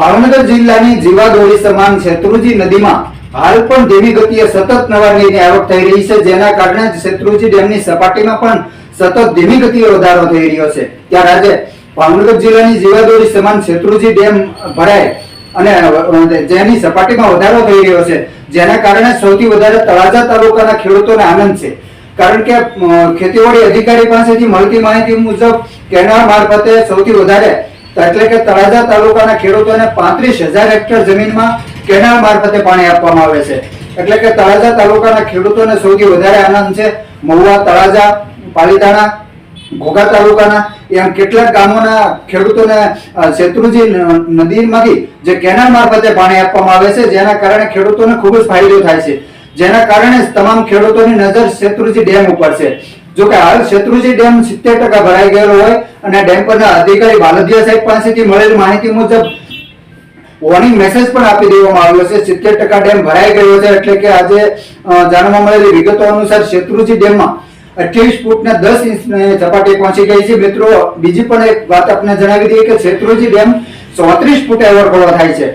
ભાવનગર જિલ્લાની જીવાદોરી સમાન શેત્રુજી નદીમાં હાલ પણ ધીમી ગતિએ સતત નવા નીરની આવક થઈ રહી છે. જેના કારણે શેત્રુજી ડેમની સપાટીમાં પણ સતત ધીમી ગતિએ વધારો થઈ રહ્યો છે. ત્યારે આજે ભાવનગર જિલ્લાની જીવાદોરી સમાન શેત્રુજી ડેમ ભરાય અને જેની સપાટીમાં વધારો થઈ રહ્યો છે. જેના કારણે સૌથી વધારે તળાજા તાલુકાના ખેડૂતોને આનંદ છે. કારણ કે ખેતીવાડી અધિકારી પાસેથી મળતી માહિતી મુજબ કેનાલ મારફતે સૌથી વધારે એટલે કે તળાજા તાલુકાના ખેડૂતોને પાંત્રીસ હજાર હેક્ટર જમીનમાં કેનાલ મારફતે પાણી આપવામાં આવે છે. એટલે કે તળાજા તાલુકાના ખેડૂતોને સૌથી વધારે આનંદ છે મહુવા તળાજા, પાલીતાણા, ઘોઘા તાલુકાના, એમ કેટલાક ગામોના ખેડૂતોને શેત્રુજી નદીમાંથી જે કેનાલ મારફતે પાણી આપવામાં આવે છે, જેના કારણે ખેડૂતોને ખૂબ જ ફાયદો થાય છે. જેના કારણે તમામ ખેડૂતોની નજર શેત્રુજી ડેમ ઉપર છે. જો કે હાલ શેત્રુજી ડેમ સિત્તેર ટકા ભરાઈ ગયેલો હોય અને ડેમ પરના અધિકારી બાલદિયા સાહેબ પાસેથી મળેલી માહિતી મુજબ વોર્નિંગ મેસેજ પણ આપી દેવામાં આવ્યો છે. સિત્તેર ટકા ડેમ ભરાઈ ગયો છે એટલે કે આજે જાણવા મળેલી વિગતો અનુસાર શેત્રુજી ડેમમાં અઠ્યાવીસ ફૂટ ને દસ ઇંચની સપાટી પહોંચી ગઈ છે. મિત્રો, બીજી પણ એક વાત આપને જણાવી દઈએ કે શેત્રુજી ડેમ ચોત્રીસ ફૂટે ઓવરફ્લો થાય છે.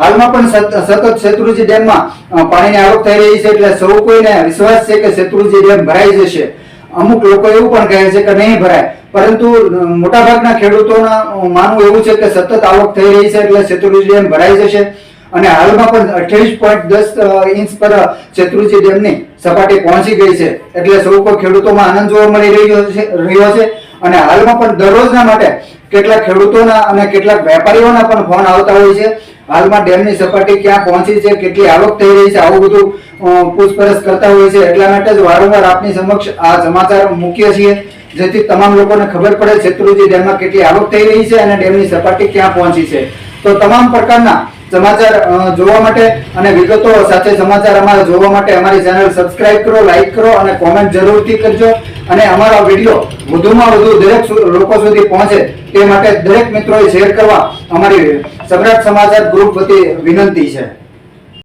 હાલમાં પણ સતત શેત્રુજી ડેમમાં પાણીની આવક થઈ રહી છે એટલે સૌ કોઈને વિશ્વાસ છે કે શેત્રુજી ડેમ ભરાઈ જશે. અમુક લોકો એવું પણ કહે છે કે નહીં ભરાય. પરંતુ મોટાભાગના ખેડૂતોના માનવું એવું છે કે સતત આવક થઈ રહી છે એટલે શેત્રુજી ડેમ ભરાઈ જશે. અને હાલમાં પણ અઠ્યાવીસ પોઈન્ટ દસ ઇંચ પર શેત્રુજી ડેમની સપાટી પહોંચી ગઈ છે. એટલે સૌ કોઈ ખેડૂતોમાં આનંદ જોવા મળી રહ્યો છે રહ્યો છે. અને હાલમાં પણ દરરોજના માટે કેટલાક ખેડૂતોના અને કેટલાક વેપારીઓના પણ ફોન આવતા હોય છે. હાલમાં ડેમની સપાટી ક્યાં પહોંચી છે, કેટલી આવક થઈ રહી છે, આવું બધું પૂછપરછ કરતા હોય છે. એટલા માટે જ વારંવાર આપની સમક્ષ આ સમાચાર મૂકીએ છીએ, જેથી તમામ લોકોને ખબર પડે શેત્રુજી ડેમમાં કેટલી આવક થઈ રહી છે અને ડેમની સપાટી ક્યાં પહોંચી છે. તો તમામ પ્રકારના સમાચાર જોવા માટે અને વિગતો સાથે સમાચાર અમારા જોવા માટે અમારી ચેનલ સબસ્ક્રાઇબ કરો લાઈક કરો અને કોમેન્ટ જરૂરથી કરજો. અને અમારા વીડિયો વધુમાં વધુ દરેક લોકો સુધી પહોંચે તે માટે દરેક મિત્રોએ શેર કરવા અમારી સમ્રાટ સમાચાર ગ્રુપ વતી વિનંતી છે.